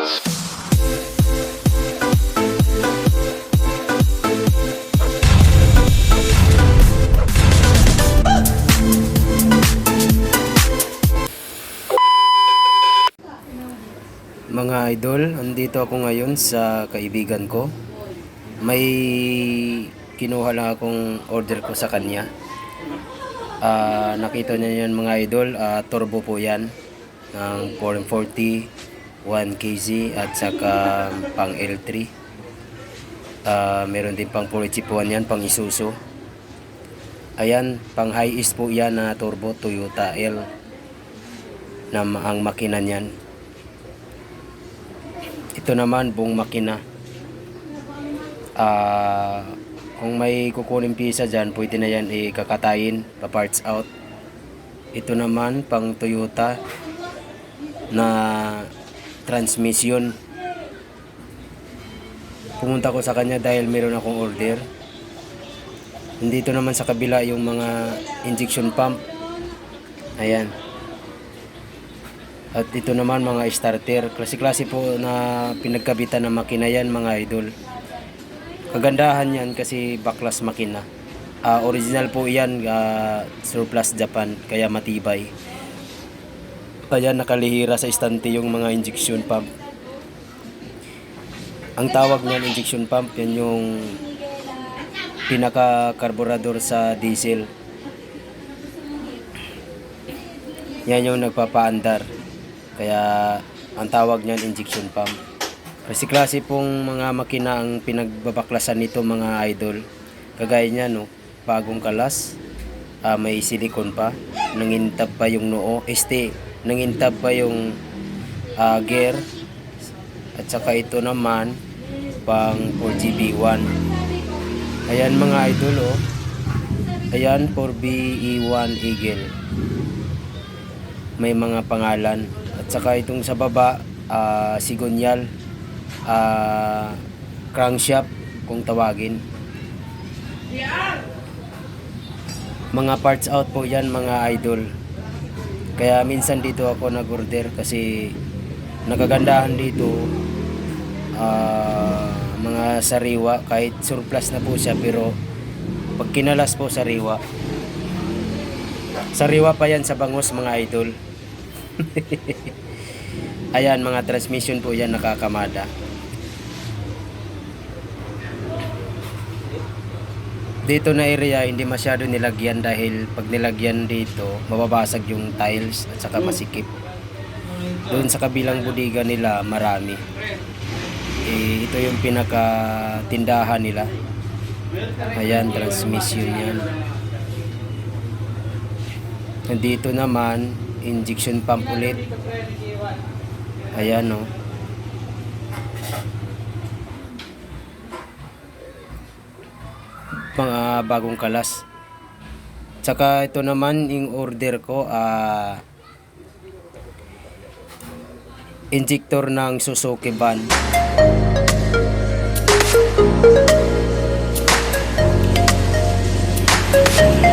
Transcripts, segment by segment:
Mga idol, andito ako ngayon sa kaibigan ko. May kinuha lang akong order ko sa kanya. Ah, nakita niya yan mga idol, ah, turbo po yan ng 440, 1 kg at saka pang L3. Ah, meron din pang 4 chipuan yan, pang Isuzu. Ayan, pang high is po yan na turbo Toyota L na ang makina niyan. Ito naman buong makina. Ah, kung may kukunin pisa dyan, pwede na yan ikakatayin, pa parts out. Ito naman pang Toyota na transmission. Pumunta ko sa kanya dahil meron akong order. Nandito naman sa kabila yung mga injection pump. Ayan. At ito naman mga starter. Klase-klase po na pinagkabitan ng makina yan mga idol. Kagandahan yan kasi baklas makina. Ah, original po yan ah, surplus Japan kaya matibay. Kaya nakalihira sa istante yung mga injection pump. Ang tawag niyan injection pump yan yung pinaka karburador sa diesel. Yan yung nagpapaandar. Kaya ang tawag niyan injection pump. Kasi klase pong mga makina ang pinagbabaklasan nito mga idol. Kagaya niya no, bagong kalas, ah, may silicone pa, nangintab pa yung noo, este, nangintab pa yung ah, gear, at saka ito naman, pang 4GB1. Ayan mga idol oh. Ayan 4BE1 Eagle. May mga pangalan. At saka itong sa baba, ah, Sigonyal, ah, crankshaft kung tawagin. Mga parts out po yan mga idol. Kaya minsan dito ako nag-order kasi nagagandahan dito ah, mga sariwa. Kahit surplus na po siya pero pag kinalas po sariwa. Sariwa pa yan sa bangus mga idol. Ayan mga transmission po yan nakakamada dito na area hindi masyado nilagyan dahil pag nilagyan dito mababasag yung tiles at saka masikip. Doon sa kabilang budiga nila marami. Eh, ito yung pinaka tindahan nila. Ayan transmission yan. Nandito naman injection pump ulit. Ayan oh. Mga bagong kalas. Tsaka ito naman yung order ko ah injector ng Suzuki van. Ang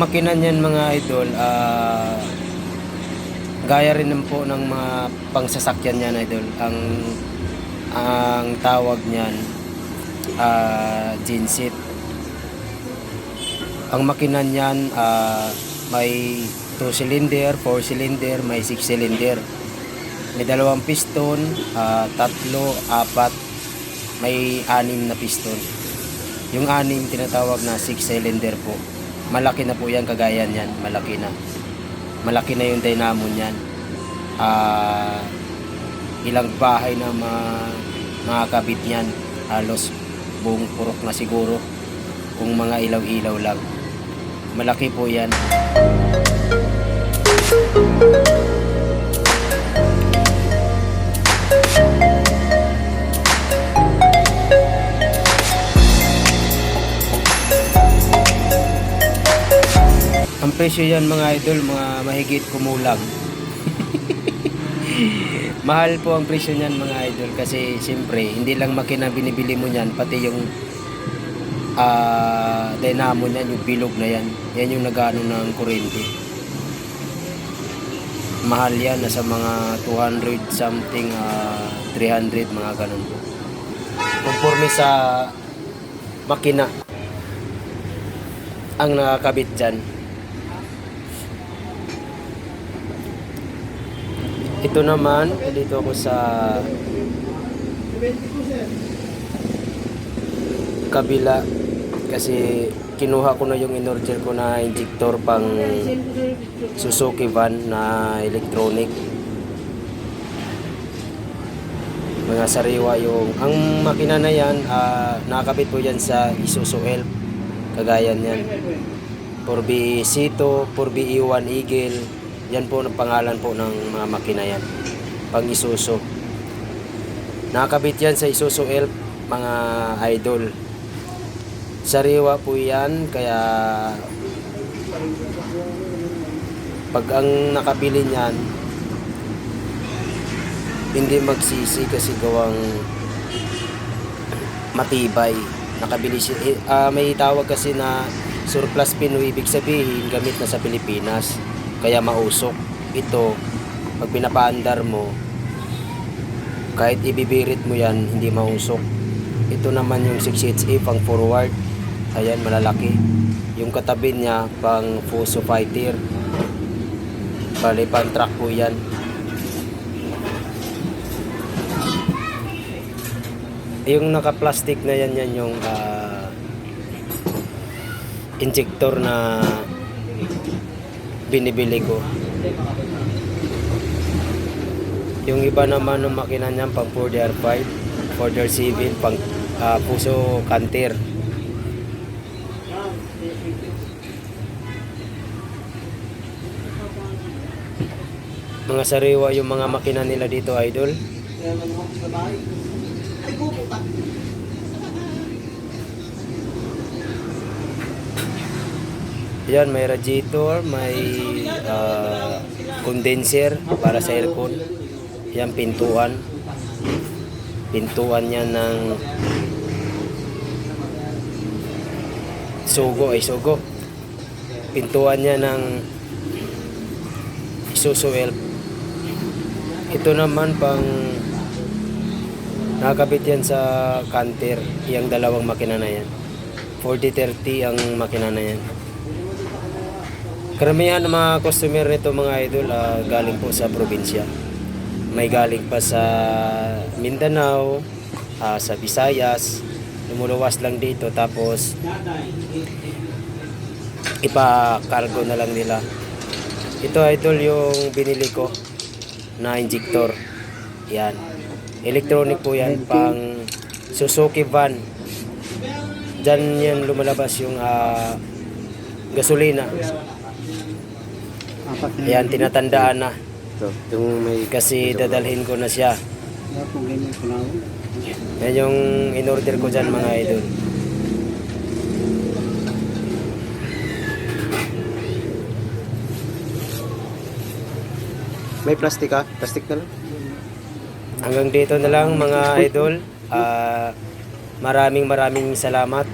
makina niyan mga idol, ah gaya rin po ng mga pangsasakyan niyan idol. Ang ang tawag niyan ah genset. Ang makina niyan ah may 2 cylinder, 4 cylinder, may 6 cylinder. May dalawang piston, ah, tatlo, apat, may anim na piston. Yung anim tinatawag na 6 cylinder po. Malaki na po yan, kagaya niyan. Malaki na. Malaki na yung dynamo niyan. Ah, ilang bahay na ma makakabit niyan. Halos buong purok na siguro. Kung mga ilaw-ilaw lang. Malaki po yan. Presyo yan mga idol, mga mahigit kumulang. Mahal po ang presyo niyan mga idol kasi siyempre hindi lang makina binibili mo niyan pati yung ah dynamo niyan, yung bilog na yan. Yan yung nagano ng kuryente. Mahal yan, nasa mga 200 something, ah, 300 mga ganun po. Conforme sa makina ang nakakabit dyan. Ito naman, dito ako sa kabila. Kasi kinuha ko na yung in-order ko na injector pang Suzuki van na electronic. Mga sariwa yung ang makina na yan ah, nakakabit po yan sa Isuzu Elf. Kagaya niyan. 4B Sito 4B E1 Eagle yan po ang pangalan po ng mga makina yan. Pang Isuzu. Nakakabit yan sa Isuzu Elf mga idol. Sariwa po yan kaya pag ang nakabili niyan hindi magsisi kasi gawang matibay. Nakabili siya eh, ah, may tawag kasi na surplus Pinoy ibig sabihin gamit na sa Pilipinas kaya mausok ito. Pag pinapaandar mo kahit ibibirit mo yan hindi mausok. Ito naman yung 6HA pang forward ayan malalaki. Yung katabi niya pang Fuso Fighter. Bali pang truck po yan. Yung naka-plastic na yan yan yung ah, injector na binibili ko. Yung iba naman ng makina niyan pang 4DR5 4DR7 pang ah, puso canter. Mga sariwa yung mga makina nila dito idol Yan, may radiator, may ah, condenser para sa aircon. Yan, pintuan. Pintuan yan ng sugo ay sugo. Pintuan niya ng Isuzu Elf. Ito naman pang nakakabit yan sa canter, yung dalawang makina na yan. 4030 ang makina na yan. Karamihan ng mga customer nito mga idol ah, galing po sa probinsya. May galing pa sa Mindanao, ah, sa Visayas, lumuluwas lang dito tapos ipa-cargo na lang nila. Ito idol yung binili ko na injector. Yan. Electronic po yan pang Suzuki van. Diyan yan lumalabas yung ah, gasolina. Ayan, tinatandaan na. ito. Yung may Kasi dadalhin ko na siya. Yan yung in-order ko dyan mga idol. May plastic ah? Plastic na lang? Hanggang dito na lang mga idol. Ah, maraming maraming salamat.